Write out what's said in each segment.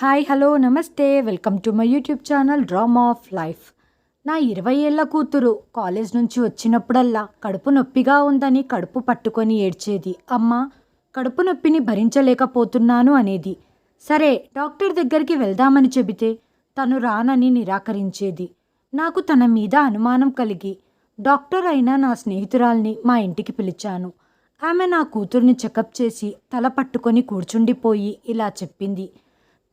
Hi hello నమస్తే. Welcome to my YouTube channel drama of life. నా ఇరవై ఏళ్ళ కూతురు కాలేజ్ నుంచి వచ్చినప్పుడల్లా కడుపు నొప్పిగా ఉందని కడుపు పట్టుకొని ఏడ్చేది. అమ్మ కడుపు నొప్పిని భరించలేకపోతున్నాను అనేది. సరే డాక్టర్ దగ్గరికి వెళ్దామని చెబితే తను రానని నిరాకరించేది. నాకు తన మీద అనుమానం కలిగి డాక్టర్ అయిన నా స్నేహితురాల్ని మా ఇంటికి పిలిచాను. ఆమె నా కూతుర్ని చెకప్ చేసి తల పట్టుకొని కూర్చుండిపోయి ఇలా చెప్పింది.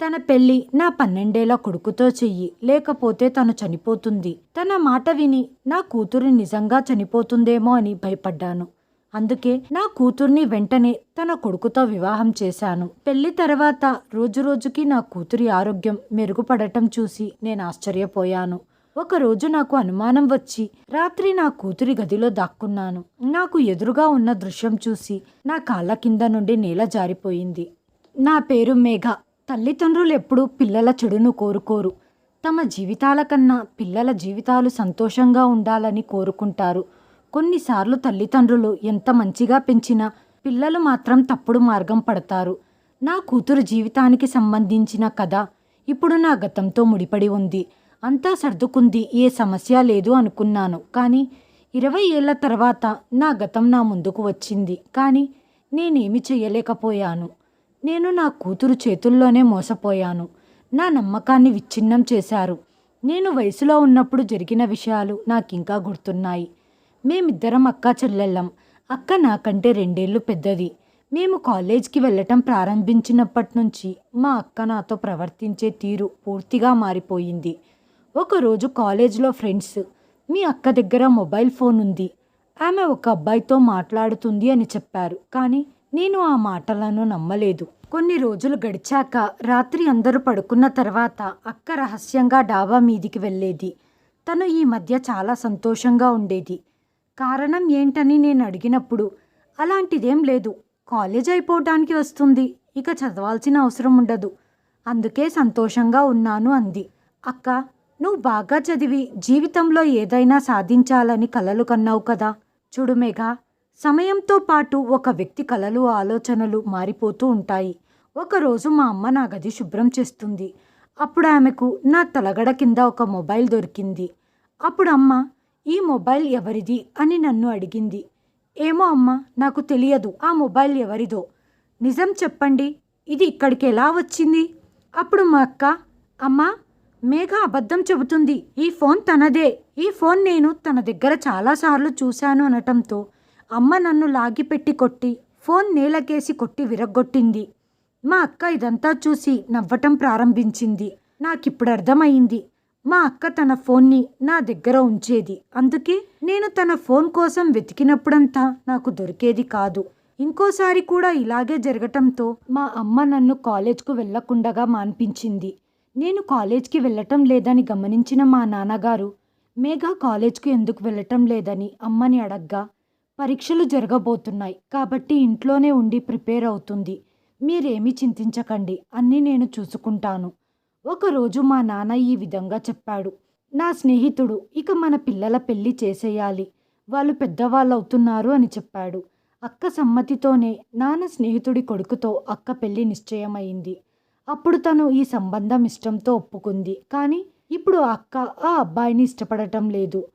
తన పెళ్ళి నా పన్నెండేళ్ళ కొడుకుతో చెయ్యి లేకపోతే తను చనిపోతుంది. తన మాట విని నా కూతురు నిజంగా చనిపోతుందేమో అని భయపడ్డాను. అందుకే నా కూతుర్ని వెంటనే తన కొడుకుతో వివాహం చేశాను. పెళ్ళి తర్వాత రోజురోజుకి నా కూతురి ఆరోగ్యం మెరుగుపడటం చూసి నేను ఆశ్చర్యపోయాను. ఒకరోజు నాకు అనుమానం వచ్చి రాత్రి నా కూతురి గదిలో దాక్కున్నాను. నాకు ఎదురుగా ఉన్న దృశ్యం చూసి నా కాళ్ళ కింద నుండి నేల జారిపోయింది. నా పేరు మేఘ. తల్లిదండ్రులు ఎప్పుడూ పిల్లల చెడును కోరుకోరు. తమ జీవితాల కన్నా పిల్లల జీవితాలు సంతోషంగా ఉండాలని కోరుకుంటారు. కొన్నిసార్లు తల్లిదండ్రులు ఎంత మంచిగా పెంచినా పిల్లలు మాత్రం తప్పుడు మార్గం పడతారు. నా కూతురు జీవితానికి సంబంధించిన కథ ఇప్పుడు నా గతంతో ముడిపడి ఉంది. అంతా సర్దుకుంది ఏ సమస్య లేదు అనుకున్నాను. కానీ ఇరవై ఏళ్ళ తర్వాత నా గతం నా ముందుకు వచ్చింది. కానీ నేనేమి చేయలేకపోయాను. నేను నా కూతురు చేతుల్లోనే మోసపోయాను. నా నమ్మకాన్ని విచ్ఛిన్నం చేశారు. నేను వయసులో ఉన్నప్పుడు జరిగిన విషయాలు నాకింకా గుర్తున్నాయి. మేమిద్దరం అక్క చెల్లెళ్ళం. అక్క నాకంటే రెండేళ్ళు పెద్దది. మేము కాలేజ్కి వెళ్ళటం ప్రారంభించినప్పటి నుంచి మా అక్క నాతో ప్రవర్తించే తీరు పూర్తిగా మారిపోయింది. ఒకరోజు కాలేజ్లో ఫ్రెండ్స్ మీ అక్క దగ్గర మొబైల్ ఫోన్ ఉంది ఆమె ఒక అబ్బాయితో మాట్లాడుతుంది అని చెప్పారు. కానీ నేను ఆ మాటలను నమ్మలేదు. కొన్ని రోజులు గడిచాక రాత్రి అందరూ పడుకున్న తర్వాత అక్క రహస్యంగా డాబా మీదికి వెళ్ళేది. తను ఈ మధ్య చాలా సంతోషంగా ఉండేది. కారణం ఏంటని నేను అడిగినప్పుడు అలాంటిదేం లేదు. కాలేజ్ అయిపోవటానికి వస్తుంది. ఇక చదవాల్సిన అవసరం ఉండదు. అందుకే సంతోషంగా ఉన్నాను అంది. అక్క నువ్వు బాగా చదివి జీవితంలో ఏదైనా సాధించాలని కలలు కన్నావు కదా. చూడు మేఘా సమయంతో పాటు ఒక వ్యక్తి కలలు ఆలోచనలు మారిపోతూ ఉంటాయి. ఒకరోజు మా అమ్మ నా గది శుభ్రం చేస్తుంది. అప్పుడు ఆమెకు నా తలగడ కింద ఒక మొబైల్ దొరికింది. అప్పుడు అమ్మ ఈ మొబైల్ ఎవరిది? అని నన్ను అడిగింది. ఏమో అమ్మ నాకు తెలియదు. ఆ మొబైల్ ఎవరిదో? నిజం చెప్పండి. ఇది ఇక్కడికి ఎలా వచ్చింది? అప్పుడు మా అక్క అమ్మ మేఘ అబద్ధం చెబుతుంది. ఈ ఫోన్ తనదే. ఈ ఫోన్ నేను తన దగ్గర చాలాసార్లు చూశాను అనటంతో అమ్మ నన్ను లాగిపెట్టి కొట్టి ఫోన్ నేలకేసి కొట్టి విరగ్గొట్టింది. మా అక్క ఇదంతా చూసి నవ్వటం ప్రారంభించింది. నాకిప్పుడు అర్థమైంది మా అక్క తన ఫోన్ని నా దగ్గర ఉంచేది. అందుకే నేను తన ఫోన్ కోసం వెతికినప్పుడంతా నాకు దొరికేది కాదు. ఇంకోసారి కూడా ఇలాగే జరగటంతో మా అమ్మ నన్ను కాలేజ్కు వెళ్ళకుండగా మాన్పించింది. నేను కాలేజ్కి వెళ్ళటం లేదని గమనించిన మా నాన్నగారు మేఘ కాలేజ్కు ఎందుకు వెళ్ళటం లేదని అమ్మని అడగ్గా పరీక్షలు జరగబోతున్నాయి. కాబట్టి ఇంట్లోనే ఉండి ప్రిపేర్ అవుతుంది. మీరేమీ చింతించకండి. అన్నీ నేను చూసుకుంటాను. ఒకరోజు మా నాన్న ఈ విధంగా చెప్పాడు. నా స్నేహితుడు ఇక మన పిల్లల పెళ్ళి చేసేయాలి. వాళ్ళు పెద్దవాళ్ళు అవుతున్నారు అని చెప్పాడు. అక్క సమ్మతితోనే నాన్న స్నేహితుడి కొడుకుతో అక్క పెళ్ళి నిశ్చయమైంది. అప్పుడు తను ఈ సంబంధం ఇష్టంతో ఒప్పుకుంది. కానీ ఇప్పుడు అక్క ఆ అబ్బాయిని ఇష్టపడటం లేదు.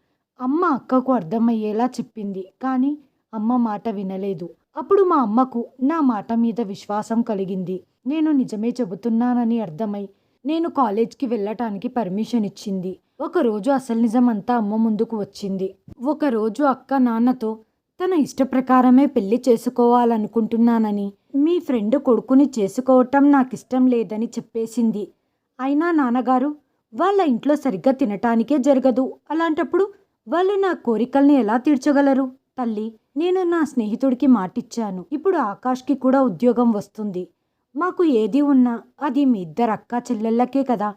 అమ్మ అక్కకు అర్థమయ్యేలా చెప్పింది. కానీ అమ్మ మాట వినలేదు. అప్పుడు మా అమ్మకు నా మాట మీద విశ్వాసం కలిగింది. నేను నిజమే చెబుతున్నానని అర్థమై నేను కాలేజ్కి వెళ్ళటానికి పర్మిషన్ ఇచ్చింది. ఒకరోజు అసలు నిజం అంతా అమ్మ ముందుకు వచ్చింది. ఒకరోజు అక్క నాన్నతో తన ఇష్ట ప్రకారమే పెళ్ళి చేసుకోవాలనుకుంటున్నానని మీ ఫ్రెండ్ కొడుకుని చేసుకోవటం నాకు ఇష్టం లేదని చెప్పేసింది. అయినా నాన్నగారు వాళ్ళ ఇంట్లో సరిగ్గా తినటానికే జరగదు. అలాంటప్పుడు వాళ్ళు నా కోరికల్ని ఎలా తీర్చగలరు? తల్లి నేను నా స్నేహితుడికి మాటిచ్చాను. ఇప్పుడు ఆకాష్కి కూడా ఉద్యోగం వస్తుంది. మాకు ఏది ఉన్నా అది మీ ఇద్దరు అక్క చెల్లెళ్ళకే కదా.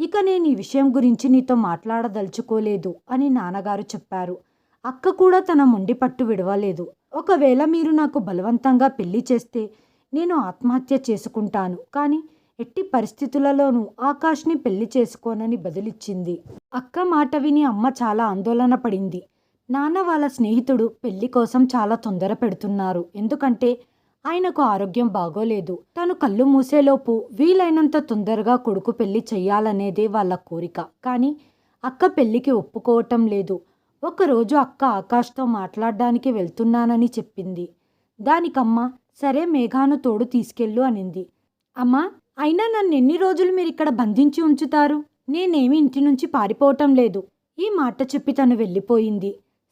ఇక నేను ఈ విషయం గురించి నీతో మాట్లాడదలుచుకోలేదు అని నాన్నగారు చెప్పారు. అక్క కూడా తన మొండి పట్టు విడవలేదు. ఒకవేళ మీరు నాకు బలవంతంగా పెళ్ళి చేస్తే నేను ఆత్మహత్య చేసుకుంటాను. కానీ ఎట్టి పరిస్థితులలోనూ ఆకాష్ని పెళ్ళి చేసుకోనని బదిలిచ్చింది. అక్క మాట విని అమ్మ చాలా ఆందోళన పడింది. నాన్న వాళ్ళ స్నేహితుడు పెళ్ళి కోసం చాలా తొందర పెడుతున్నారు. ఎందుకంటే ఆయనకు ఆరోగ్యం బాగోలేదు. తను కళ్ళు మూసేలోపు వీలైనంత తొందరగా కొడుకు పెళ్ళి చెయ్యాలనేదే వాళ్ళ కోరిక. కానీ అక్క పెళ్ళికి ఒప్పుకోవటం లేదు. ఒకరోజు అక్క ఆకాష్తో మాట్లాడడానికి వెళ్తున్నానని చెప్పింది. దానికమ్మ సరే మేఘాను తోడు తీసుకెళ్ళు అనింది. అమ్మా అయినా నన్ను ఎన్ని రోజులు మీరు ఇక్కడ బంధించి ఉంచుతారు? నేనేమి ఇంటి నుంచి పారిపోవటం లేదు. ఈ మాట చెప్పి తను వెళ్ళిపోయింది.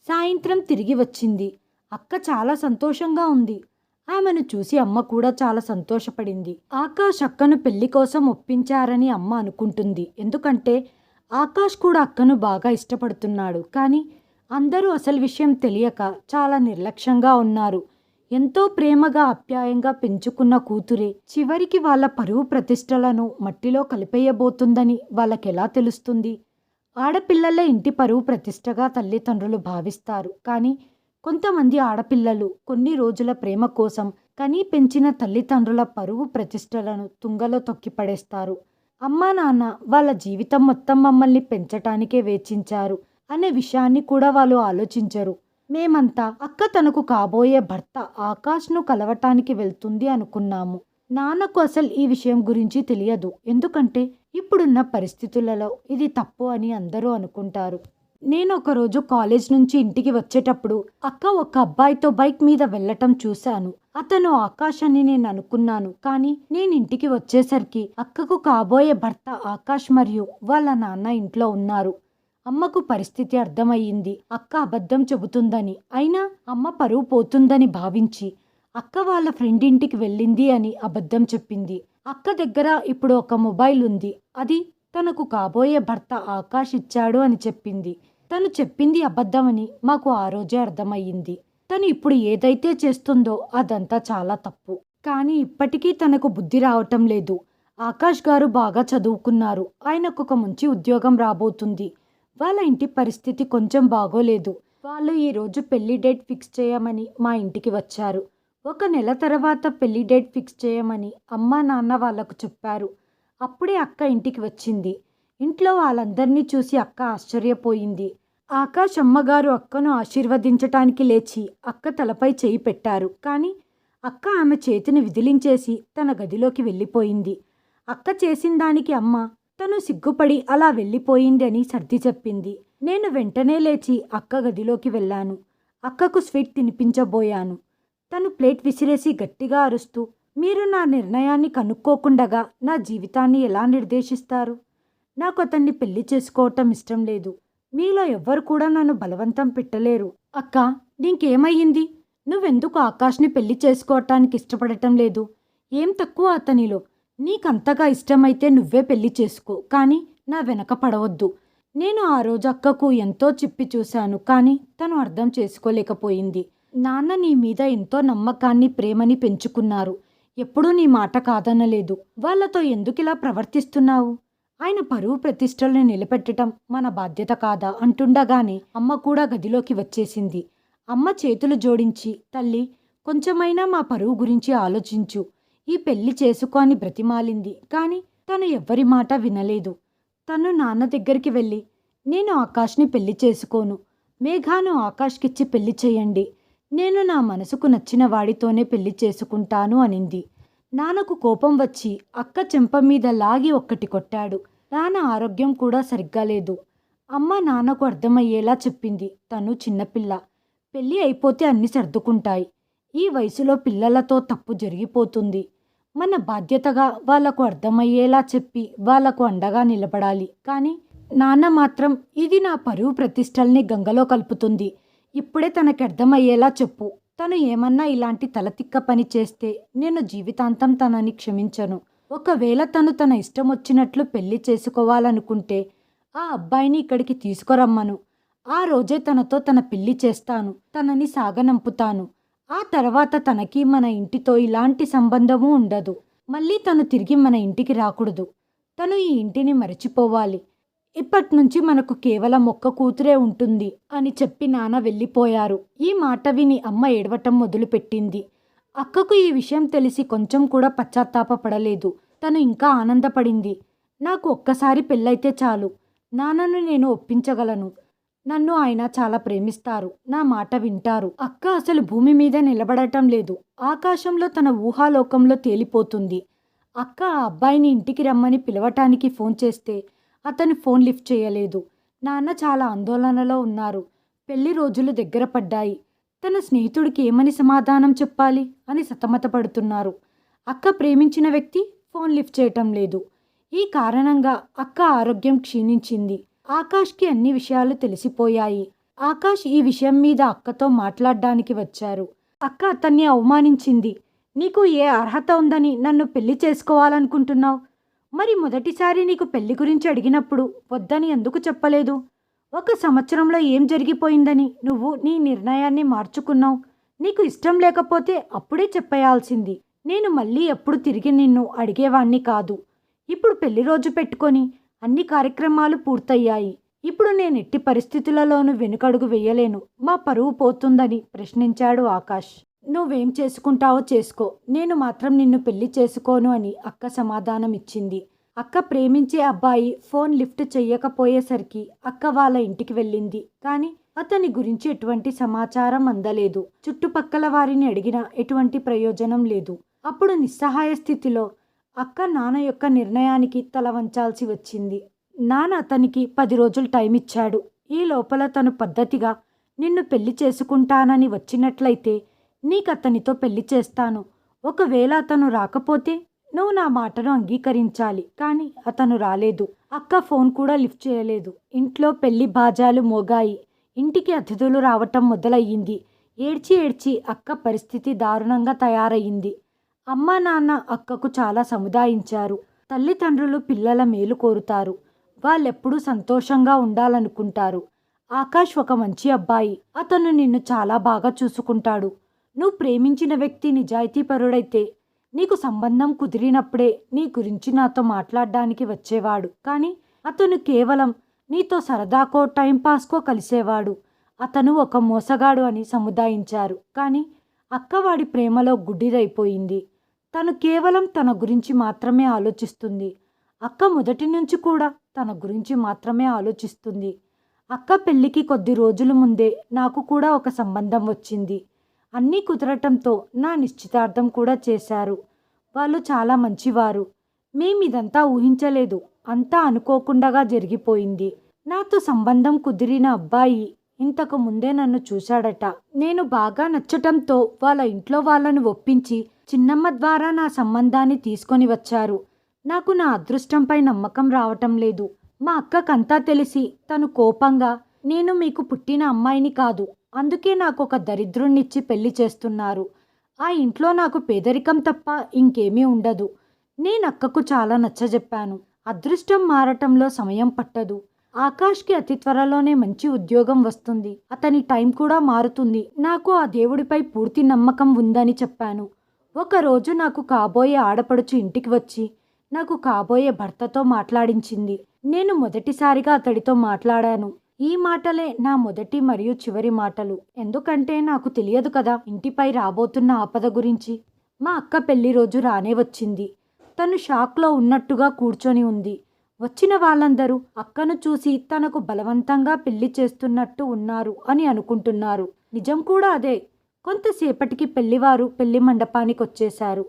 సాయంత్రం తిరిగి వచ్చింది. అక్క చాలా సంతోషంగా ఉంది. ఆమెను చూసి అమ్మ కూడా చాలా సంతోషపడింది. ఆకాష్ అక్కను పెళ్ళి కోసం ఒప్పించారని అమ్మ అనుకుంటుంది. ఎందుకంటే ఆకాష్ కూడా అక్కను బాగా ఇష్టపడుతున్నాడు. కానీ అందరూ అసలు విషయం తెలియక చాలా నిర్లక్ష్యంగా ఉన్నారు. ఎంతో ప్రేమగా ఆప్యాయంగా పెంచుకున్న కూతురే. చివరికి వాళ్ళ పరువు ప్రతిష్టలను మట్టిలో కలిపేయబోతుందని వాళ్ళకెలా తెలుస్తుంది? ఆడపిల్లల ఇంటి పరువు ప్రతిష్టగా తల్లిదండ్రులు భావిస్తారు. కానీ కొంతమంది ఆడపిల్లలు కొన్ని రోజుల ప్రేమ కోసం కనీ పెంచిన తల్లిదండ్రుల పరువు ప్రతిష్టలను తుంగలో తొక్కిపడేస్తారు అమ్మా నాన్న వాళ్ళ జీవితం మొత్తం మమ్మల్ని పెంచటానికే వేచించారు అనే విషయాన్ని కూడా వాళ్ళు ఆలోచించరు. మేమంతా అక్క తనకు కాబోయే భర్త ఆకాష్ను కలవటానికి వెళ్తుంది అనుకున్నాము. నాన్నకు అసలు ఈ విషయం గురించి తెలియదు. ఎందుకంటే ఇప్పుడున్న పరిస్థితులలో ఇది తప్పు అని అందరూ అనుకుంటారు. నేను ఒకరోజు కాలేజ్ నుంచి ఇంటికి వచ్చేటప్పుడు అక్క ఒక అబ్బాయితో బైక్ మీద వెళ్ళటం చూశాను. అతను ఆకాష్ అని నేను అనుకున్నాను. కానీ నేను ఇంటికి వచ్చేసరికి అక్కకు కాబోయే భర్త ఆకాష్ మరియు వాళ్ళ నాన్న ఇంట్లో ఉన్నారు. అమ్మకు పరిస్థితి అర్థమయ్యింది. అక్క అబద్ధం చెబుతుందని అయినా అమ్మ పరువు పోతుందని భావించి అక్క వాళ్ళ ఫ్రెండ్ ఇంటికి వెళ్ళింది అని అబద్ధం చెప్పింది. అక్క దగ్గర ఇప్పుడు ఒక మొబైల్ ఉంది. అది తనకు కాబోయే భర్త ఆకాష్ ఇచ్చాడు అని చెప్పింది. తను చెప్పింది అబద్ధమని మాకు ఆ రోజే అర్థమయ్యింది. తను ఇప్పుడు ఏదైతే చేస్తుందో అదంతా చాలా తప్పు. కానీ ఇప్పటికీ తనకు బుద్ధి రావటం లేదు. ఆకాష్ గారు బాగా చదువుకున్నారు. ఆయనకు ఒక మంచి ఉద్యోగం రాబోతుంది. వాళ్ళ ఇంటి పరిస్థితి కొంచెం బాగోలేదు. వాళ్ళు ఈరోజు పెళ్ళి డేట్ ఫిక్స్ చేయమని మా ఇంటికి వచ్చారు. ఒక నెల తర్వాత పెళ్ళి డేట్ ఫిక్స్ చేయమని అమ్మ నాన్న వాళ్ళకు చెప్పారు. అప్పుడే అక్క ఇంటికి వచ్చింది. ఇంట్లో వాళ్ళందరినీ చూసి అక్క ఆశ్చర్యపోయింది. ఆకాష్ అమ్మగారు అక్కను ఆశీర్వదించటానికి లేచి అక్క తలపై చేయి పెట్టారు. కానీ అక్క ఆమె చేతిని విదిలించేసి తన గదిలోకి వెళ్ళిపోయింది. అక్క చేసిన దానికి అమ్మ తను సిగ్గుపడి అలా వెళ్ళిపోయింది అని సర్ది చెప్పింది. నేను వెంటనే లేచి అక్క గదిలోకి వెళ్ళాను. అక్కకు స్వీట్ తినిపించబోయాను. తను ప్లేట్ విసిరేసి గట్టిగా అరుస్తూ మీరు నా నిర్ణయాన్ని కనుక్కోకుండగా నా జీవితాన్ని ఎలా నిర్దేశిస్తారు? నాకు అతన్ని పెళ్ళి చేసుకోవటం ఇష్టం లేదు. మీలో ఎవ్వరు కూడా నన్ను బలవంతం పెట్టలేరు. అక్క నీకేమయ్యింది నువ్వెందుకు ఆకాష్ని పెళ్ళి చేసుకోవటానికి ఇష్టపడటం లేదు? ఏం తక్కువ అతనిలో? నీకంతగా ఇష్టమైతే నువ్వే పెళ్ళి చేసుకో కానీ నా వెనక పడవద్దు. నేను ఆ రోజు అక్కకు ఎంతో చిప్పి చూశాను కానీ తను అర్థం చేసుకోలేకపోయింది. నాన్న నీ మీద ఎంతో నమ్మకాన్ని ప్రేమని పెంచుకున్నారు. ఎప్పుడూ నీ మాట కాదనలేదు. వాళ్ళతో ఎందుకిలా ప్రవర్తిస్తున్నావు? ఆయన పరువు ప్రతిష్టలను నిలబెట్టడం మన బాధ్యత కాదా? అంటుండగానే అమ్మ కూడా గదిలోకి వచ్చేసింది. అమ్మ చేతులు జోడించి తల్లి కొంచెమైనా మా పరువు గురించి ఆలోచించు. ఈ పెళ్ళి చేసుకో అని బ్రతిమాలింది. కానీ తను ఎవ్వరి మాట వినలేదు. తను నాన్న దగ్గరికి వెళ్ళి నేను ఆకాష్ని పెళ్ళి చేసుకోను. మేఘాను ఆకాష్కిచ్చి పెళ్ళి చేయండి. నేను నా మనసుకు నచ్చిన వాడితోనే పెళ్ళి చేసుకుంటాను అనింది. నాన్నకు కోపం వచ్చి అక్క చెంప మీద లాగి ఒక్కటి కొట్టాడు. నాన్న ఆరోగ్యం కూడా సరిగ్గా లేదు. అమ్మ నాన్నకు అర్థమయ్యేలా చెప్పింది. తను చిన్నపిల్ల. పెళ్ళి అయిపోతే అన్ని సర్దుకుంటాయి. ఈ వయసులో పిల్లలతో తప్పు జరిగిపోతుంది. మన బాధ్యతగా వాళ్ళకు అర్థమయ్యేలా చెప్పి వాళ్ళకు అండగా నిలబడాలి. కానీ నాన్న మాత్రం ఇది నా పరువు ప్రతిష్టల్ని గంగలో కలుపుతుంది. ఇప్పుడే తనకి అర్థమయ్యేలా చెప్పు. తను ఏమన్నా ఇలాంటి తలతిక్క పని చేస్తే నేను జీవితాంతం తనని క్షమించను. ఒకవేళ తను తన ఇష్టం వచ్చినట్లు పెళ్ళి చేసుకోవాలనుకుంటే ఆ అబ్బాయిని ఇక్కడికి తీసుకురమ్మను. ఆ రోజే తనతో తన పెళ్ళి చేస్తాను. తనని సాగనంపుతాను. ఆ తర్వాత తనకి మన ఇంటితో ఇలాంటి సంబంధము ఉండదు. మళ్ళీ తను తిరిగి మన ఇంటికి రాకూడదు. తను ఈ ఇంటిని మరచిపోవాలి. ఇప్పటి నుంచి మనకు కేవలం ఒక్క కూతురే ఉంటుంది అని చెప్పి నాన్న వెళ్ళిపోయారు. ఈ మాట విని అమ్మ ఏడవటం మొదలుపెట్టింది. అక్కకు ఈ విషయం తెలిసి కొంచెం కూడా పశ్చాత్తాపపడలేదు. తను ఇంకా ఆనందపడింది. నాకు ఒక్కసారి పెళ్ళైతే చాలు. నాన్నను నేను ఒప్పించగలను. నన్ను ఆయన చాలా ప్రేమిస్తారు. నా మాట వింటారు. అక్క అసలు భూమి మీద నిలబడటం లేదు. ఆకాశంలో తన ఊహాలోకంలో తేలిపోతుంది. అక్క ఆ అబ్బాయిని ఇంటికి రమ్మని పిలవటానికి ఫోన్ చేస్తే అతను ఫోన్ లిఫ్ట్ చేయలేదు. నాన్న చాలా ఆందోళనలో ఉన్నారు. పెళ్ళి రోజులు దగ్గర పడ్డాయి. తన స్నేహితుడికి ఏమని సమాధానం చెప్పాలి అని సతమతపడుతున్నారు. అక్క ప్రేమించిన వ్యక్తి ఫోన్ లిఫ్ట్ చేయటం లేదు. ఈ కారణంగా అక్క ఆరోగ్యం క్షీణించింది. ఆకాష్కి అన్ని విషయాలు తెలిసిపోయాయి. ఆకాష్ ఈ విషయం మీద అక్కతో మాట్లాడడానికి వచ్చారు. అక్క అతన్ని అవమానించింది. నీకు ఏ అర్హత ఉందని నన్ను పెళ్ళి చేసుకోవాలనుకుంటున్నావు? మరి మొదటిసారి నీకు పెళ్ళి గురించి అడిగినప్పుడు వద్దని ఎందుకు చెప్పలేదు? ఒక సంవత్సరంలో ఏం జరిగిపోయిందని నువ్వు నీ నిర్ణయాన్ని మార్చుకున్నావు. నీకు ఇష్టం లేకపోతే అప్పుడే చెప్పేయాల్సింది. నేను మళ్ళీ ఎప్పుడు తిరిగి నిన్ను అడిగేవాణ్ణి కాదు. ఇప్పుడు పెళ్ళి రోజు పెట్టుకొని అన్ని కార్యక్రమాలు పూర్తయ్యాయి. ఇప్పుడు నేను ఎట్టి పరిస్థితులలోనూ వెనుకడుగు వేయలేను. మా పరువు పోతుందని ప్రశ్నించాడు ఆకాష్. నువ్వేం చేసుకుంటావో చేసుకో. నేను మాత్రం నిన్ను పెళ్ళి చేసుకోను అని అక్క సమాధానం ఇచ్చింది అక్క ప్రేమించే అబ్బాయి ఫోన్ లిఫ్ట్ చెయ్యకపోయేసరికి అక్క వాళ్ళ ఇంటికి వెళ్ళింది. కానీ అతని గురించి ఎటువంటి సమాచారం అందలేదు. చుట్టుపక్కల వారిని అడిగినా ఎటువంటి ప్రయోజనం లేదు. అప్పుడు నిస్సహాయ స్థితిలో అక్క నాన్న యొక్క నిర్ణయానికి తల వంచాల్సి వచ్చింది. నాన్న అతనికి పది రోజులు టైం ఇచ్చాడు. ఈ లోపల తను పద్ధతిగా నిన్ను పెళ్ళి చేసుకుంటానని వచ్చినట్లయితే నీకతనితో పెళ్ళి చేస్తాను. ఒకవేళ అతను రాకపోతే నువ్వు నా మాటను అంగీకరించాలి కానీ అతను రాలేదు. అక్క ఫోన్ కూడా లిఫ్ట్ చేయలేదు. ఇంట్లో పెళ్ళి బాజాలు మోగాయి. ఇంటికి అతిథులు రావటం మొదలయ్యింది. ఏడ్చి ఏడ్చి అక్క పరిస్థితి దారుణంగా తయారయ్యింది. అమ్మ నాన్న అక్కకు చాలా సముదాయించారు. తల్లిదండ్రులు పిల్లల మేలు కోరుతారు. వాళ్ళెప్పుడూ సంతోషంగా ఉండాలనుకుంటారు. ఆకాష్ ఒక మంచి అబ్బాయి. అతను నిన్ను చాలా బాగా చూసుకుంటాడు. నువ్వు ప్రేమించిన వ్యక్తి నిజాయితీపరుడైతే నీకు సంబంధం కుదిరినప్పుడే నీ గురించి నాతో మాట్లాడడానికి వచ్చేవాడు. కానీ అతను కేవలం నీతో సరదాకో టైంపాస్కో కలిసేవాడు. అతను ఒక మోసగాడు అని సముదాయించారు. కానీ అక్క వాడి ప్రేమలో గుడ్డిదైపోయింది. తను కేవలం తన గురించి మాత్రమే ఆలోచిస్తుంది. అక్క మొదటి నుంచి కూడా తన గురించి మాత్రమే ఆలోచిస్తుంది. అక్క పెళ్ళికి కొద్ది రోజుల ముందే నాకు కూడా ఒక సంబంధం వచ్చింది. అన్నీ కుదరటంతో నా నిశ్చితార్థం కూడా చేశారు. వాళ్ళు చాలా మంచివారు. మేమిదంతా ఊహించలేదు. అంతా అనుకోకుండాగా జరిగిపోయింది. నాతో సంబంధం కుదిరిన అబ్బాయి ఇంతకు ముందే నన్ను చూశాడట. నేను బాగా నచ్చటంతో వాళ్ళ ఇంట్లో వాళ్ళని ఒప్పించి చిన్నమ్మ ద్వారా నా సంబంధాన్ని తీసుకొని వచ్చారు. నాకు నా అదృష్టంపై నమ్మకం రావటం లేదు. మా అక్కకంతా తెలిసి తను కోపంగా నేను మీకు పుట్టిన అమ్మాయిని కాదు అందుకే నాకు ఒక దరిద్రుణ్ణిచ్చి పెళ్ళి చేస్తున్నారు. ఆ ఇంట్లో నాకు పేదరికం తప్ప ఇంకేమీ ఉండదు. నేను అక్కకు చాలా నచ్చజెప్పాను. అదృష్టం మారటంలో సమయం పట్టదు. ఆకాష్కి అతి త్వరలోనే మంచి ఉద్యోగం వస్తుంది. అతని టైం కూడా మారుతుంది. నాకు ఆ దేవుడిపై పూర్తి నమ్మకం ఉందని చెప్పాను. ఒకరోజు నాకు కాబోయే ఆడపడుచు ఇంటికి వచ్చి నాకు కాబోయే భర్తతో మాట్లాడించింది. నేను మొదటిసారిగా అతడితో మాట్లాడాను. ఈ మాటలే నా మొదటి మరియు చివరి మాటలు. ఎందుకంటే నాకు తెలియదు కదా ఇంటిపై రాబోతున్న ఆపద గురించి. మా అక్క పెళ్ళి రోజు రానే వచ్చింది. తను షాక్లో ఉన్నట్టుగా కూర్చొని ఉంది. వచ్చిన వాళ్ళందరూ అక్కను చూసి తనకు బలవంతంగా పెళ్ళి చేస్తున్నట్టు ఉన్నారు అని అనుకుంటున్నారు. నిజం కూడా అదే. కొంతసేపటికి పెళ్ళివారు పెళ్ళి మండపానికి వచ్చేశారు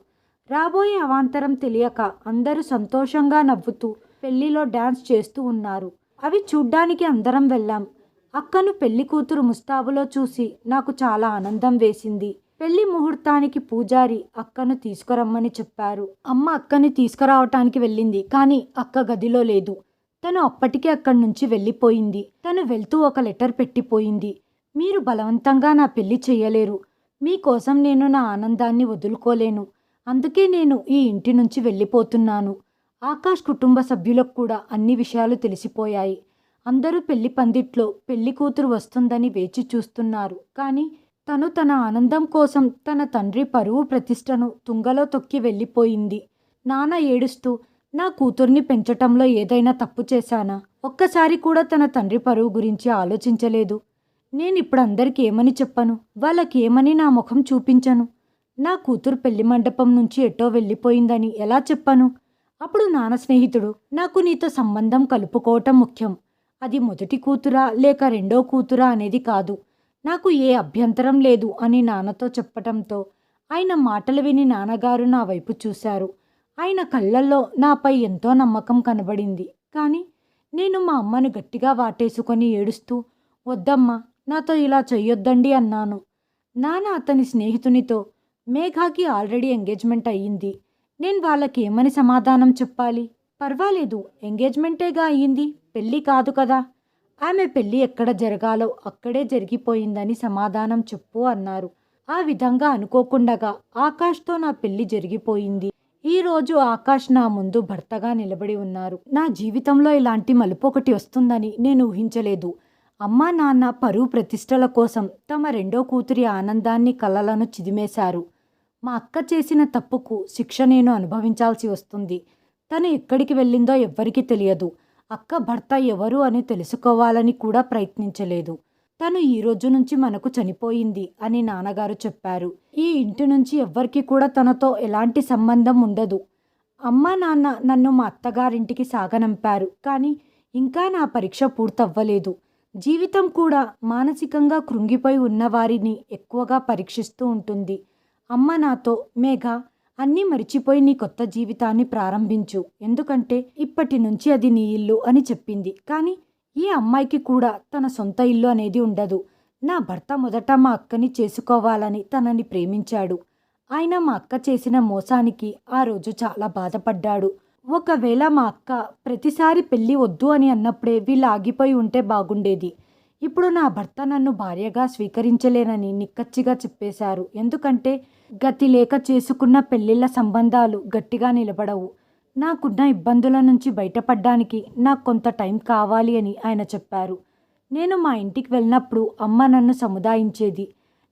రాబోయే అవాంతరం తెలియక అందరూ సంతోషంగా నవ్వుతూ పెళ్ళిలో డాన్స్ చేస్తూ ఉన్నారు. అవి చూడ్డానికి అందరం వెళ్ళాం. అక్కను పెళ్ళి కూతురు ముస్తాబులో చూసి నాకు చాలా ఆనందం వేసింది. పెళ్ళి ముహూర్తానికి పూజారి అక్కను తీసుకురమ్మని చెప్పారు. అమ్మ అక్కని తీసుకురావటానికి వెళ్ళింది కానీ అక్క గదిలో లేదు. తను అప్పటికే అక్కడి నుంచి వెళ్ళిపోయింది. తను వెళ్తూ ఒక లెటర్ పెట్టిపోయింది. మీరు బలవంతంగా నా పెళ్ళి చేయలేరు. మీకోసం నేను నా ఆనందాన్ని వదులుకోలేను. అందుకే నేను ఈ ఇంటి నుంచి వెళ్ళిపోతున్నాను. ఆకాష్ కుటుంబ సభ్యులకు కూడా అన్ని విషయాలు తెలిసిపోయాయి. అందరూ పెళ్ళి పందిట్లో పెళ్ళి కూతురు వస్తుందని వేచి చూస్తున్నారు. కానీ తను తన ఆనందం కోసం తన తండ్రి పరువు ప్రతిష్టను తుంగలో తొక్కి వెళ్ళిపోయింది. నాన్న ఏడుస్తూ నా కూతుర్ని పెంచటంలో ఏదైనా తప్పు చేశానా? ఒక్కసారి కూడా తన తండ్రి పరువు గురించి ఆలోచించలేదు. నేను ఇప్పుడు అందరికీ ఏమని చెప్పను? వాళ్ళకి ఏమని నా ముఖం చూపించను? నా కూతురు పెళ్ళి మండపం నుంచి ఎటో వెళ్ళిపోయిందని ఎలా చెప్పాను? అప్పుడు నాన్న స్నేహితుడు నాకు నీతో సంబంధం కలుపుకోవటం ముఖ్యం. అది మొదటి కూతురా లేక రెండో కూతురా అనేది కాదు. నాకు ఏ అభ్యంతరం లేదు అని నాన్నతో చెప్పటంతో ఆయన మాటలు విని నాన్నగారు నా వైపు చూశారు. ఆయన కళ్ళల్లో నాపై ఎంతో నమ్మకం కనబడింది. కానీ నేను మా అమ్మను గట్టిగా వాటేసుకొని ఏడుస్తూ వద్దమ్మా నాతో ఇలా చెయ్యొద్దండి అన్నాను. నాన్న అతని స్నేహితునితో మేఘాకి ఆల్రెడీ ఎంగేజ్మెంట్ అయ్యింది. నేను వాళ్ళకి ఏమని సమాధానం చెప్పాలి? పర్వాలేదు ఎంగేజ్మెంటేగా అయ్యింది పెళ్ళి కాదు కదా. ఆమె పెళ్ళి ఎక్కడ జరగాలో అక్కడే జరిగిపోయిందని సమాధానం చెప్పు అన్నారు. ఆ విధంగా అనుకోకుండగా ఆకాష్తో నా పెళ్ళి జరిగిపోయింది. ఈరోజు ఆకాష్ నా ముందు భర్తగా నిలబడి ఉన్నారు. నా జీవితంలో ఇలాంటి మలుపు ఒకటి వస్తుందని నేను ఊహించలేదు. అమ్మా నాన్న పరువు ప్రతిష్టల కోసం తమ రెండో కూతురి ఆనందాన్ని కలలను చిదిమేశారు. మా అక్క చేసిన తప్పుకు శిక్ష నేను అనుభవించాల్సి వస్తుంది. తను ఎక్కడికి వెళ్ళిందో ఎవ్వరికీ తెలియదు. అక్క భర్త ఎవరు అని తెలుసుకోవాలని కూడా ప్రయత్నించలేదు. తను ఈ రోజు నుంచి మనకు చనిపోయింది అని నాన్నగారు చెప్పారు. ఈ ఇంటి నుంచి ఎవ్వరికీ కూడా తనతో ఎలాంటి సంబంధం ఉండదు. అమ్మ నాన్న నన్ను మా అత్తగారింటికి సాగనంపారు. కానీ ఇంకా నా పరీక్ష పూర్తవ్వలేదు. జీవితం కూడా మానసికంగా కృంగిపోయి ఉన్నవారిని ఎక్కువగా పరీక్షిస్తూ ఉంటుంది. అమ్మ నాతో మేఘ అన్నీ మరిచిపోయి నీ కొత్త జీవితాన్ని ప్రారంభించు. ఎందుకంటే ఇప్పటి నుంచి అది నీ ఇల్లు అని చెప్పింది. కానీ ఈ అమ్మాయికి కూడా తన సొంత ఇల్లు అనేది ఉండదు. నా భర్త మొదట మా అక్కని చేసుకోవాలని తనని ప్రేమించాడు. ఆయన మా అక్క చేసిన మోసానికి ఆ రోజు చాలా బాధపడ్డాడు. ఒకవేళ మా అక్క ప్రతిసారి పెళ్ళి వద్దు అని అన్నప్పుడే వీళ్ళు ఆగిపోయి ఉంటే బాగుండేది. ఇప్పుడు నా భర్త నన్ను భార్యగా స్వీకరించలేనని నిక్కచ్చిగా చెప్పేశారు. ఎందుకంటే గతి లేక చేసుకున్న పెళ్ళిళ్ళ సంబంధాలు గట్టిగా నిలబడవు. నాకున్న ఇబ్బందుల నుంచి బయటపడ్డానికి నాకు కొంత టైం కావాలి అని ఆయన చెప్పారు. నేను మా ఇంటికి వెళ్ళినప్పుడు అమ్మ నన్ను సముదాయించేది.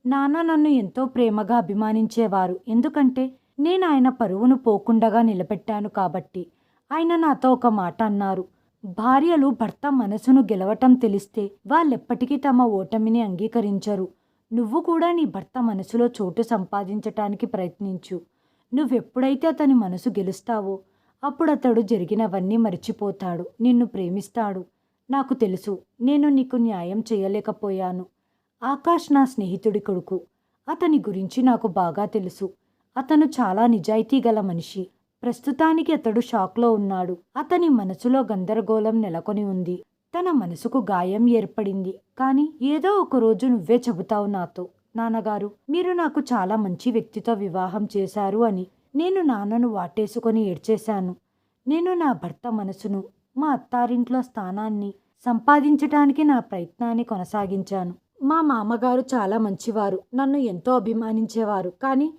నాన్న నన్ను ఎంతో ప్రేమగా అభిమానించేవారు. ఎందుకంటే నేను ఆయన పరువును పోకుండగా నిలబెట్టాను కాబట్టి. ఆయన నాతో ఒక మాట అన్నారు. భార్యలు భర్త మనసును గెలవటం తెలిస్తే వాళ్ళెప్పటికీ తమ ఓటమిని అంగీకరించరు. నువ్వు కూడా నీ భర్త మనసులో చోటు సంపాదించటానికి ప్రయత్నించు. నువ్వెప్పుడైతే అతని మనసు గెలుస్తావో అప్పుడు అతడు జరిగినవన్నీ మర్చిపోతాడు. నిన్ను ప్రేమిస్తాడు. నాకు తెలుసు నేను నీకు న్యాయం చేయలేకపోయాను. ఆకాష్ నా స్నేహితుడి కొడుకు. అతని గురించి నాకు బాగా తెలుసు. అతను చాలా నిజాయితీ గల మనిషి. ప్రస్తుతానికి అతడు షాక్లో ఉన్నాడు. అతని మనసులో గందరగోళం నెలకొని ఉంది. తన మనసుకు గాయం ఏర్పడింది. కానీ ఏదో ఒక రోజు నువ్వే చెబుతావు నాతో. నాన్నగారు మీరు నాకు చాలా మంచి వ్యక్తితో వివాహం చేశారు అని నేను నాన్నను వాటేసుకొని ఏడ్చేశాను. నేను నా భర్త మనసును మా అత్తారింట్లో స్థానాన్ని సంపాదించటానికి నా ప్రయత్నాన్ని కొనసాగించాను. మా మామగారు చాలా మంచివారు. నన్ను ఎంతో అభిమానించేవారు. కానీ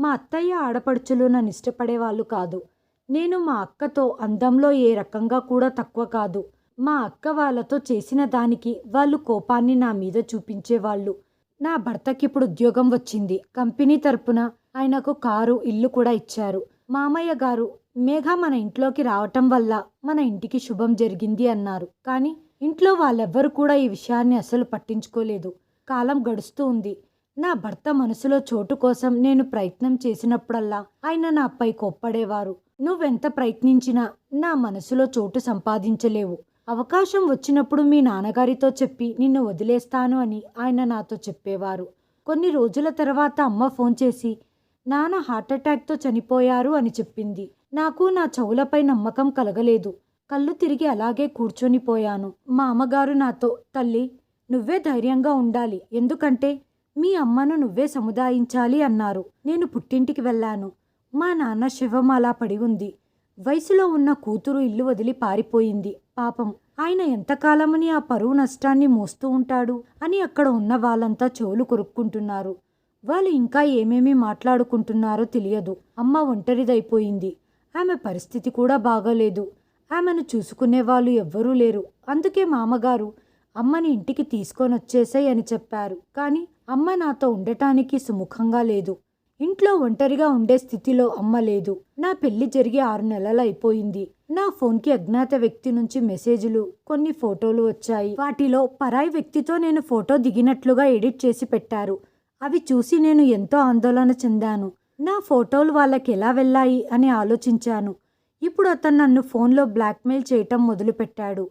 మా అత్తయ్య ఆడపడుచులు నన్ను ఇష్టపడేవాళ్ళు కాదు. నేను మా అక్కతో అందంలో ఏ రకంగా కూడా తక్కువ కాదు. మా అక్క వాళ్ళతో చేసిన దానికి వాళ్ళు కోపాన్ని నా మీద చూపించేవాళ్ళు. నా భర్తకి ఇప్పుడు ఉద్యోగం వచ్చింది. కంపెనీ తరపున ఆయనకు కారు ఇల్లు కూడా ఇచ్చారు. మామయ్య గారు మేఘ మన ఇంట్లోకి రావటం వల్ల మన ఇంటికి శుభం జరిగింది అన్నారు. కానీ ఇంట్లో వాళ్ళెవ్వరు కూడా ఈ విషయాన్ని అసలు పట్టించుకోలేదు. కాలం గడుస్తూ ఉంది. నా భర్త మనసులో చోటు కోసం నేను ప్రయత్నం చేసినప్పుడల్లా ఆయన నాపై కోప్పడేవారు. నువ్వెంత ప్రయత్నించినా నా మనసులో చోటు సంపాదించలేవు. అవకాశం వచ్చినప్పుడు మీ నాన్నగారితో చెప్పి నిన్ను వదిలేస్తాను అని ఆయన నాతో చెప్పేవారు. కొన్ని రోజుల తర్వాత అమ్మ ఫోన్ చేసి నాన్న హార్ట్అటాక్తో చనిపోయారు అని చెప్పింది. నాకు నా చెవులపై నమ్మకం కలగలేదు. కళ్ళు తిరిగి అలాగే కూర్చొనిపోయాను మా అమ్మగారు నాతో తల్లి నువ్వే ధైర్యంగా ఉండాలి. ఎందుకంటే మీ అమ్మను నువ్వే సముదాయించాలి అన్నారు. నేను పుట్టింటికి వెళ్ళాను. మా నాన్న శివం అలా పడి ఉంది. వయసులో ఉన్న కూతురు ఇల్లు వదిలి పారిపోయింది. పాపం ఆయన ఎంతకాలమని ఆ పరువు నష్టాన్ని మోస్తూ ఉంటాడు అని అక్కడ ఉన్న వాళ్ళంతా చెవులు కొరుక్కుంటున్నారు. వాళ్ళు ఇంకా ఏమేమి మాట్లాడుకుంటున్నారో తెలియదు. అమ్మ ఒంటరిదైపోయింది. ఆమె పరిస్థితి కూడా బాగలేదు. ఆమెను చూసుకునే వాళ్ళు ఎవ్వరూ లేరు. అందుకే మామగారు అమ్మని ఇంటికి తీసుకొని వచ్చేసాయి అని చెప్పారు. కానీ అమ్మ నాతో ఉండటానికి సుముఖంగా లేదు. ఇంట్లో ఒంటరిగా ఉండే స్థితిలో అమ్మ లేదు. నా పెళ్ళి జరిగి ఆరు నెలలు అయిపోయింది. నా ఫోన్కి అజ్ఞాత వ్యక్తి నుంచి మెసేజ్లు కొన్ని ఫోటోలు వచ్చాయి. వాటిలో పరాయి వ్యక్తితో నేను ఫోటో దిగినట్లుగా ఎడిట్ చేసి పెట్టారు. అవి చూసి నేను ఎంతో ఆందోళన చెందాను. నా ఫోటోలు వాళ్ళకి ఎలా వెళ్ళాయి అని ఆలోచించాను. ఇప్పుడు అతను నన్ను ఫోన్లో బ్లాక్మెయిల్ చేయటం మొదలుపెట్టాడు.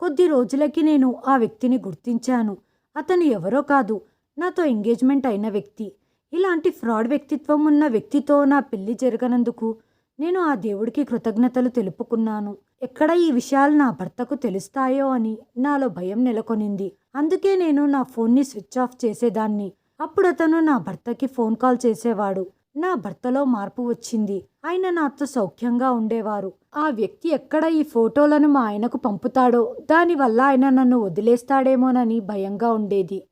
కొద్ది రోజులకి నేను ఆ వ్యక్తిని గుర్తించాను. అతను ఎవరో కాదు నాతో ఎంగేజ్మెంట్ అయిన వ్యక్తి. ఇలాంటి ఫ్రాడ్ వ్యక్తిత్వం ఉన్న వ్యక్తితో నా పెళ్ళి జరగనందుకు నేను ఆ దేవుడికి కృతజ్ఞతలు తెలుపుకున్నాను. ఎక్కడ ఈ విషయాలు నా భర్తకు తెలుస్తాయో అని నాలో భయం నెలకొనింది. అందుకే నేను నా ఫోన్ని స్విచ్ ఆఫ్ చేసేదాన్ని. అప్పుడు అతను నా భర్తకి ఫోన్ కాల్ చేసేవాడు. నా భర్తలో మార్పు వచ్చింది. ఆయన నాతో సౌఖ్యంగా ఉండేవారు. ఆ వ్యక్తి ఎక్కడ ఈ ఫోటోలను మా ఆయనకు పంపుతాడో దానివల్ల ఆయన నన్ను వదిలేస్తాడేమోనని భయంగా ఉండేది.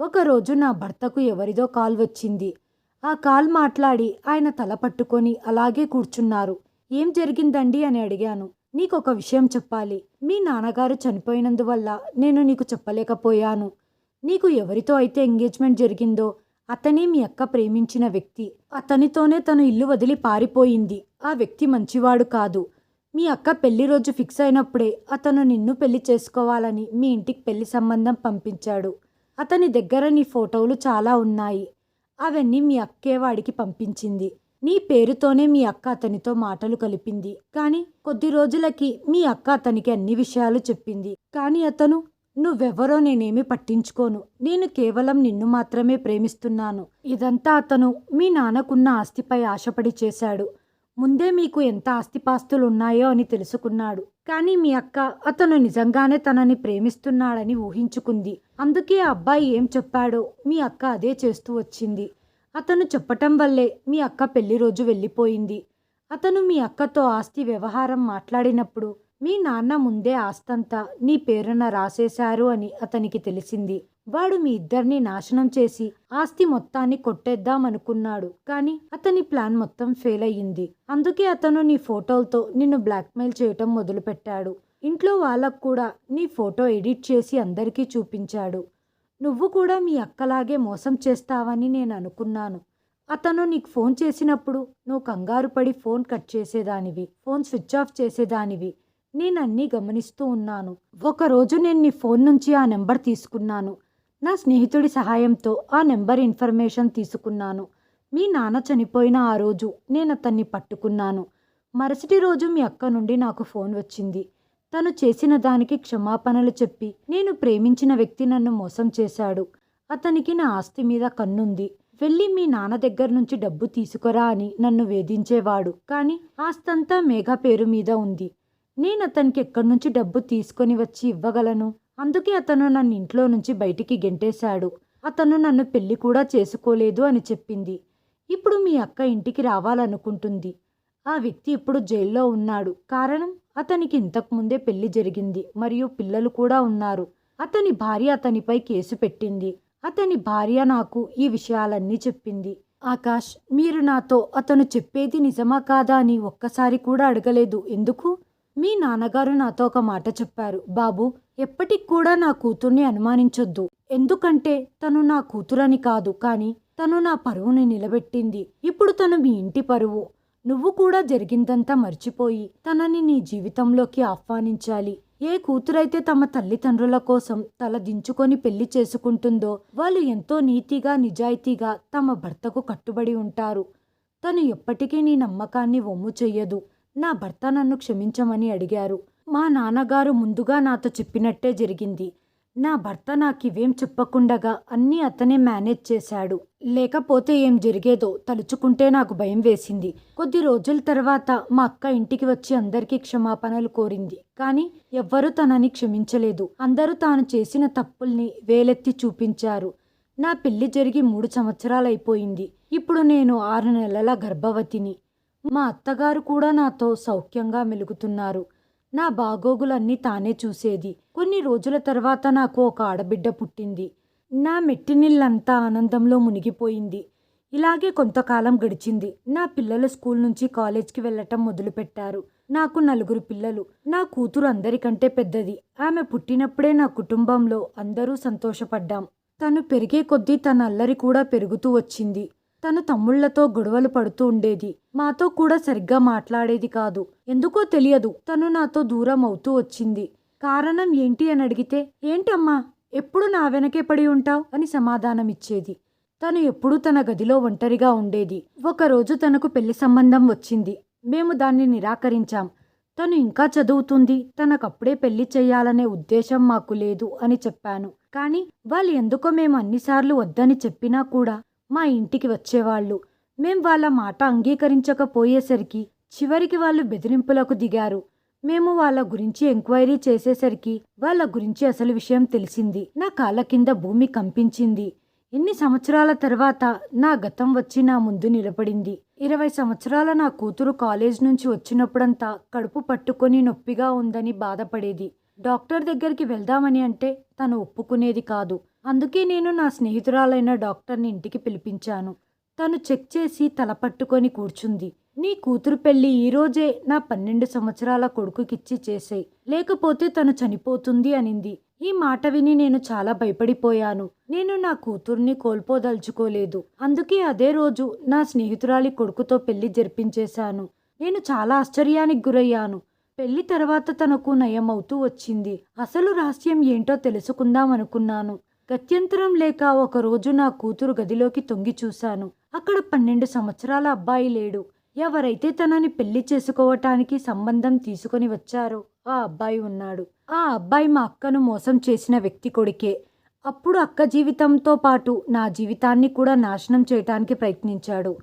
ఒకరోజు నా భర్తకు ఎవరిదో కాల్ వచ్చింది. ఆ కాల్ మాట్లాడి ఆయన తల పట్టుకొని అలాగే కూర్చున్నారు. ఏం జరిగిందండి అని అడిగాను. నీకొక విషయం చెప్పాలి. మీ నాన్నగారు చనిపోయినందువల్ల నేను నీకు చెప్పలేకపోయాను. నీకు ఎవరితో అయితే ఎంగేజ్మెంట్ జరిగిందో అతనే మీ అక్క ప్రేమించిన వ్యక్తి. అతనితోనే తను ఇల్లు వదిలి పారిపోయింది. ఆ వ్యక్తి మంచివాడు కాదు. మీ అక్క పెళ్ళి రోజు ఫిక్స్ అయినప్పుడే అతను నిన్ను పెళ్ళి చేసుకోవాలని మీ ఇంటికి పెళ్ళి సంబంధం పంపించాడు. అతని దగ్గర నీ ఫోటోలు చాలా ఉన్నాయి. అవన్నీ మీ అక్కే వాడికి పంపించింది. నీ పేరుతోనే మీ అక్క అతనితో మాటలు కలిపింది. కానీ కొద్ది రోజులకి మీ అక్క అతనికి అన్ని విషయాలు చెప్పింది. కానీ అతను నువ్వెవరో నేనేమి పట్టించుకోను. నేను కేవలం నిన్ను మాత్రమే ప్రేమిస్తున్నాను. ఇదంతా అతను మీ నాన్నకున్న ఆస్తిపై ఆశపడి చేశాడు. ముందే మీకు ఎంత ఆస్తిపాస్తులు ఉన్నాయో అని తెలుసుకున్నాడు. కానీ మీ అక్క అతను నిజంగానే తనని ప్రేమిస్తున్నాడని ఊహించుకుంది. అందుకే ఆ అబ్బాయి ఏం చెప్పాడో మీ అక్క అదే చేస్తూ వచ్చింది. అతను చెప్పటం వల్లే మీ అక్క పెళ్ళి రోజు వెళ్ళిపోయింది. అతను మీ అక్కతో ఆస్తి వ్యవహారం మాట్లాడినప్పుడు మీ నాన్న ముందే ఆస్తంతా నీ పేరున రాసేశారు అని అతనికి తెలిసింది. వాడు మీ ఇద్దరిని నాశనం చేసి ఆస్తి మొత్తాన్ని కొట్టేద్దామనుకున్నాడు. కానీ అతని ప్లాన్ మొత్తం ఫెయిల్ అయ్యింది. అందుకే అతను నీ ఫోటోలతో నిన్ను బ్లాక్మెయిల్ చేయటం మొదలుపెట్టాడు. ఇంట్లో వాళ్ళకు కూడా నీ ఫోటో ఎడిట్ చేసి అందరికీ చూపించాడు. నువ్వు కూడా మీ అక్కలాగే మోసం చేస్తావని నేను అనుకున్నాను. అతను నీకు ఫోన్ చేసినప్పుడు నువ్వు కంగారు పడి ఫోన్ కట్ చేసేదానివి ఫోన్ స్విచ్ ఆఫ్ చేసేదానివి నేను అన్నీ గమనిస్తూ ఉన్నాను. ఒకరోజు నేను నీ ఫోన్ నుంచి ఆ నెంబర్ తీసుకున్నాను. నా స్నేహితుడి సహాయంతో ఆ నెంబర్ ఇన్ఫర్మేషన్ తీసుకున్నాను. మీ నాన్న చనిపోయిన ఆ రోజు నేను అతన్ని పట్టుకున్నాను. మరుసటి రోజు మీ అక్క నుండి నాకు ఫోన్ వచ్చింది. తను చేసిన దానికి క్షమాపణలు చెప్పి నేను ప్రేమించిన వ్యక్తి నన్ను మోసం చేశాడు. అతనికి నా ఆస్తి మీద కన్నుంది. వెళ్ళి మీ నాన్న దగ్గర నుంచి డబ్బు తీసుకురా అని నన్ను వేధించేవాడు. కానీ ఆస్తంతా మేఘ పేరు మీద ఉంది. నేను అతనికి ఎక్కడి నుంచి డబ్బు తీసుకొని వచ్చి ఇవ్వగలను? అందుకే అతను నన్ను ఇంట్లో నుంచి బయటికి గెంటేశాడు. అతను నన్ను పెళ్ళి కూడా చేసుకోలేదు అని చెప్పింది. ఇప్పుడు మీ అక్క ఇంటికి రావాలనుకుంటుంది. ఆ వ్యక్తి ఇప్పుడు జైల్లో ఉన్నాడు. కారణం అతనికి ఇంతకు ముందే పెళ్ళి జరిగింది మరియు పిల్లలు కూడా ఉన్నారు. అతని భార్య అతనిపై కేసు పెట్టింది. అతని భార్య నాకు ఈ విషయాలన్నీ చెప్పింది. ఆకాష్ మీరు నాతో అతను చెప్పేది నిజమా కాదా అని ఒక్కసారి కూడా అడగలేదు. ఎందుకు? మీ నాన్నగారు నాతో ఒక మాట చెప్పారు. బాబు ఎప్పటికి కూడా నా కూతుర్ని అనుమానించొద్దు. ఎందుకంటే తను నా కూతురని కాదు కానీ తను నా పరువుని నిలబెట్టింది. ఇప్పుడు తను మీ ఇంటి పరువు. నువ్వు కూడా జరిగిందంతా మర్చిపోయి తనని నీ జీవితంలోకి ఆహ్వానించాలి. ఏ కూతురైతే తమ తల్లిదండ్రుల కోసం తల దించుకొని పెళ్ళి చేసుకుంటుందో వాళ్ళు ఎంతో నీతిగా నిజాయితీగా తమ భర్తకు కట్టుబడి ఉంటారు. తను ఎప్పటికీ నీ నమ్మకాన్ని వమ్ము చెయ్యదు. నా భర్త నన్ను క్షమించమని అడిగారు. మా నాన్నగారు ముందుగా నాతో చెప్పినట్టే జరిగింది. నా భర్త నాకివేం చెప్పకుండగా అన్నీ అతనే మేనేజ్ చేశాడు. లేకపోతే ఏం జరిగేదో తలుచుకుంటే నాకు భయం వేసింది. కొద్ది రోజుల తర్వాత మా అక్క ఇంటికి వచ్చి అందరికీ క్షమాపణలు కోరింది. కానీ ఎవ్వరూ తనని క్షమించలేదు. అందరూ తాను చేసిన తప్పుల్ని వేలెత్తి చూపించారు. నా పెళ్ళి జరిగి మూడు సంవత్సరాలైపోయింది. ఇప్పుడు నేను ఆరు నెలల గర్భవతిని. మా అత్తగారు కూడా నాతో సౌఖ్యంగా మెలుగుతున్నారు. నా బాగోగులన్నీ తానే చూసేది. కొన్ని రోజుల తర్వాత నాకు ఒక ఆడబిడ్డ పుట్టింది. నా మెట్టినిల్లంతా ఆనందంలో మునిగిపోయింది. ఇలాగే కొంతకాలం గడిచింది. నా పిల్లలు స్కూల్ నుంచి కాలేజ్కి వెళ్ళటం మొదలుపెట్టారు. నాకు నలుగురు పిల్లలు. నా కూతురు అందరికంటే పెద్దది. ఆమె పుట్టినప్పుడే నా కుటుంబంలో అందరూ సంతోషపడ్డాం. తను పెరిగే కొద్దీ తన అల్లరి కూడా పెరుగుతూ వచ్చింది. తను తమ్ముళ్ళతో గొడవలు పడుతూ ఉండేది. మాతో కూడా సరిగ్గా మాట్లాడేది కాదు. ఎందుకో తెలియదు. తను నాతో దూరం అవుతూ వచ్చింది. కారణం ఏంటి అని అడిగితే ఏంటమ్మా? ఎప్పుడు నా వెనకే పడి ఉంటావు? అని సమాధానం ఇచ్చేది తను ఎప్పుడూ తన గదిలో ఒంటరిగా ఉండేది. ఒకరోజు తనకు పెళ్ళి సంబంధం వచ్చింది. మేము దాన్ని నిరాకరించాం. తను ఇంకా చదువుతుంది. తనకప్పుడే పెళ్ళి చేయాలనే ఉద్దేశం మాకు లేదు అని చెప్పాను. కానీ వాళ్ళు ఎందుకో మేము అన్నిసార్లు వద్దని చెప్పినా కూడా మా ఇంటికి వచ్చేవాళ్ళు. మేం వాళ్ళ మాట అంగీకరించకపోయేసరికి చివరికి వాళ్ళు బెదిరింపులకు దిగారు. మేము వాళ్ళ గురించి ఎంక్వైరీ చేసేసరికి వాళ్ళ గురించి అసలు విషయం తెలిసింది. నా కాళ్ళ కింద భూమి కంపించింది. ఇన్ని సంవత్సరాల తర్వాత నా గతం వచ్చి నా ముందు నిలబడింది. ఇరవై సంవత్సరాల నా కూతురు కాలేజ్ నుంచి వచ్చినప్పుడంతా కడుపు పట్టుకొని నొప్పిగా ఉందని బాధపడేది. డాక్టర్ దగ్గరికి వెళ్దామని అంటే తను ఒప్పుకునేది కాదు. అందుకే నేను నా స్నేహితురాలైన డాక్టర్ని ఇంటికి పిలిపించాను. తను చెక్ చేసి తల పట్టుకొని కూర్చుంది. నీ కూతురు పెళ్ళి ఈ రోజే నా పన్నెండు సంవత్సరాల కొడుకుకిచ్చి చేసేయ్. లేకపోతే తను చనిపోతుంది అనింది. ఈ మాట విని నేను చాలా భయపడిపోయాను. నేను నా కూతుర్ని కోల్పోదలుచుకోలేదు. అందుకే అదే రోజు నా స్నేహితురాలి కొడుకుతో పెళ్ళి జరిపించేశాను. నేను చాలా ఆశ్చర్యానికి గురయ్యాను. పెళ్ళి తర్వాత తనకు నయమవుతూ వచ్చింది. అసలు రహస్యం ఏంటో తెలుసుకుందాం అనుకున్నాను. గత్యంతరం లేక ఒకరోజు నా కూతురు గదిలోకి తొంగి చూశాను. అక్కడ పన్నెండు సంవత్సరాల అబ్బాయి లేడు. ఎవరైతే తనని పెళ్ళి చేసుకోవటానికి సంబంధం తీసుకొని వచ్చారో ఆ అబ్బాయి ఉన్నాడు. ఆ అబ్బాయి మా అక్కను మోసం చేసిన వ్యక్తి కొడుకే. అప్పుడు అక్క జీవితంతో పాటు నా జీవితాన్ని కూడా నాశనం చేయటానికి ప్రయత్నించాడు.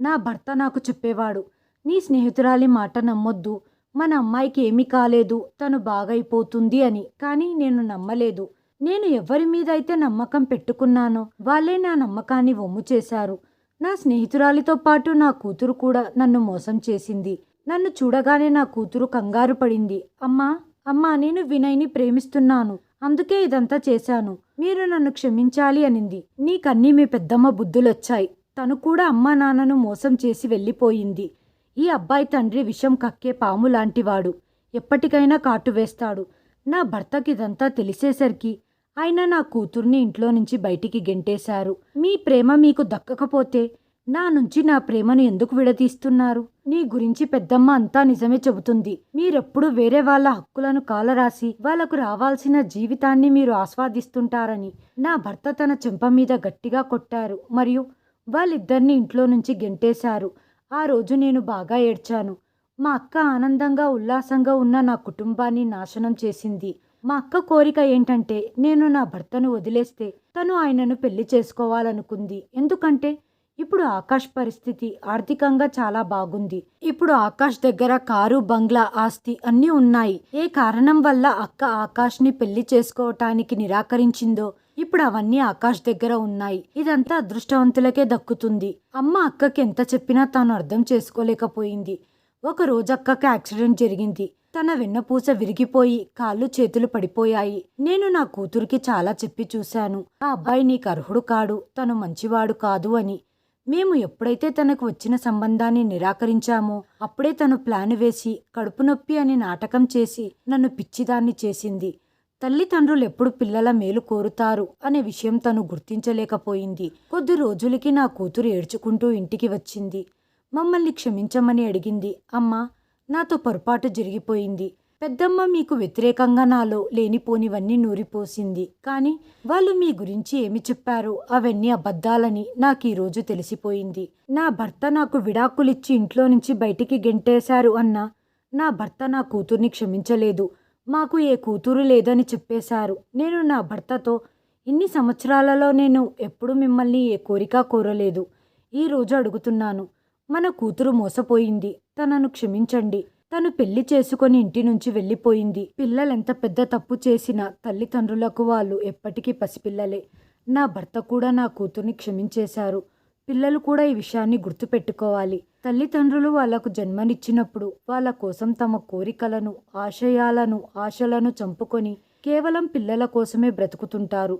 నా భర్త నాకు చెప్పేవాడు నీ స్నేహితురాలి మాట నమ్మొద్దు. మన అమ్మాయికి ఏమీ కాలేదు. తను బాగైపోతుంది అని. కానీ నేను నమ్మలేదు. నేను ఎవరి మీద అయితే నమ్మకం పెట్టుకున్నానో వాళ్ళే నా నమ్మకాన్ని వమ్ము చేశారు. నా స్నేహితురాలితో పాటు నా కూతురు కూడా నన్ను మోసం చేసింది. నన్ను చూడగానే నా కూతురు కంగారు పడింది. అమ్మా అమ్మా నేను వినయ్ని ప్రేమిస్తున్నాను. అందుకే ఇదంతా చేశాను. మీరు నన్ను క్షమించాలి అనింది. నీకన్నీ మీ పెద్దమ్మ బుద్ధులొచ్చాయి. తను కూడా అమ్మా నాన్నను మోసం చేసి వెళ్ళిపోయింది. ఈ అబ్బాయి తండ్రి విషం కక్కే పాము లాంటివాడు. ఎప్పటికైనా కాటు వేస్తాడు. నా భర్తకి ఇదంతా తెలిసేసరికి ఆయన నా కూతుర్ని ఇంట్లో నుంచి బయటికి గెంటేశారు. మీ ప్రేమ మీకు దక్కకపోతే నా నుంచి నా ప్రేమను ఎందుకు విడదీస్తున్నారు? నీ గురించి పెద్దమ్మ అంతా నిజమే చెబుతుంది. మీరెప్పుడు వేరే వాళ్ళ హక్కులను కాలరాసి వాళ్ళకు రావాల్సిన జీవితాన్ని మీరు ఆస్వాదిస్తుంటారని నా భర్త తన చెంప మీద గట్టిగా కొట్టారు. మరియు వాళ్ళిద్దరిని ఇంట్లో నుంచి గెంటేశారు. ఆ రోజు నేను బాగా ఏడ్చాను. మా అక్క ఆనందంగా ఉల్లాసంగా ఉన్న నా కుటుంబాన్ని నాశనం చేసింది. మా అక్క కోరిక ఏంటంటే నేను నా భర్తను వదిలేస్తే తను ఆయనను పెళ్ళి చేసుకోవాలనుకుంది. ఎందుకంటే ఇప్పుడు ఆకాష్ పరిస్థితి ఆర్థికంగా చాలా బాగుంది. ఇప్పుడు ఆకాష్ దగ్గర కారు బంగ్లా ఆస్తి అన్నీ ఉన్నాయి. ఏ కారణం వల్ల అక్క ఆకాష్ని పెళ్ళి చేసుకోవటానికి నిరాకరించిందో ఇప్పుడు అవన్నీ ఆకాష్ దగ్గర ఉన్నాయి. ఇదంతా అదృష్టవంతులకే దక్కుతుంది. అమ్మ అక్కకి ఎంత చెప్పినా తాను అర్థం చేసుకోలేకపోయింది. ఒక రోజు అక్కకి యాక్సిడెంట్ జరిగింది. తన వెన్నపూస విరిగిపోయి కాళ్ళు చేతులు పడిపోయాయి. నేను నా కూతురికి చాలా చెప్పి చూశాను. ఆ అబ్బాయి నీకు అర్హుడు కాడు తను మంచివాడు కాదు అని. మేము ఎప్పుడైతే తనకు వచ్చిన సంబంధాన్ని నిరాకరించామో అప్పుడే తను ప్లాన్ వేసి కడుపు నొప్పి అని నాటకం చేసి నన్ను పిచ్చిదాన్ని చేసింది. తల్లిదండ్రులు ఎప్పుడు పిల్లల మేలు కోరుతారు అనే విషయం తను గుర్తించలేకపోయింది. కొద్ది రోజులకి నా కూతురు ఏడ్చుకుంటూ ఇంటికి వచ్చింది. మమ్మల్ని క్షమించమని అడిగింది. అమ్మా నాతో పొరపాటు జరిగిపోయింది. పెద్దమ్మ మీకు వ్యతిరేకంగా నాలో లేనిపోనివన్నీ నూరిపోసింది. కానీ వాళ్ళు మీ గురించి ఏమి చెప్పారో అవన్నీ అబద్ధాలని నాకు ఈరోజు తెలిసిపోయింది. నా భర్త నాకు విడాకులిచ్చి ఇంట్లో నుంచి బయటికి గెంటేశారు అన్న నా భర్త నా కూతుర్ని క్షమించలేదు. మాకు ఏ కూతురు లేదని చెప్పేశారు. నేను నా భర్తతో ఇన్ని సంవత్సరాలలో నేను ఎప్పుడు మిమ్మల్ని ఏ కోరిక కోరలేదు. ఈ రోజు అడుగుతున్నాను. మన కూతురు మోసపోయింది. తనను క్షమించండి. తను పెళ్ళి చేసుకొని ఇంటి నుంచి వెళ్ళిపోయింది. పిల్లలెంత పెద్ద తప్పు చేసినా తల్లిదండ్రులకు వాళ్ళు ఎప్పటికీ పసిపిల్లలే. నా భర్త కూడా నా కూతుర్ని క్షమించేశారు. పిల్లలు కూడా ఈ విషయాన్ని గుర్తుపెట్టుకోవాలి. తల్లిదండ్రులు వాళ్ళకు జన్మనిచ్చినప్పుడు వాళ్ళ కోసం తమ కోరికలను ఆశయాలను ఆశలను చంపుకొని కేవలం పిల్లల కోసమే బ్రతుకుతుంటారు.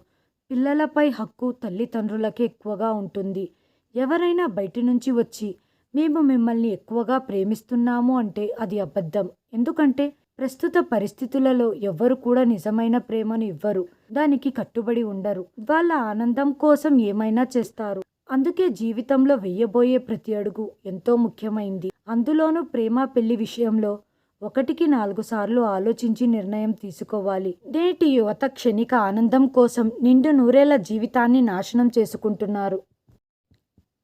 పిల్లలపై హక్కు తల్లిదండ్రులకే ఎక్కువగా ఉంటుంది. ఎవరైనా బయటి నుంచి వచ్చి మేము మిమ్మల్ని ఎక్కువగా ప్రేమిస్తున్నాము అంటే అది అబద్ధం. ఎందుకంటే ప్రస్తుత పరిస్థితులలో ఎవ్వరు కూడా నిజమైన ప్రేమను ఇవ్వరు. దానికి కట్టుబడి ఉండరు. వాళ్ళ ఆనందం కోసం ఏమైనా చేస్తారు. అందుకే జీవితంలో వెయ్యబోయే ప్రతి అడుగు ఎంతో ముఖ్యమైంది. అందులోనూ ప్రేమ పెళ్ళి విషయంలో ఒకటికి నాలుగు సార్లు ఆలోచించి నిర్ణయం తీసుకోవాలి. నేటి యువత క్షణిక ఆనందం కోసం నిండు నూరేళ్ళ జీవితాన్ని నాశనం చేసుకుంటున్నారు.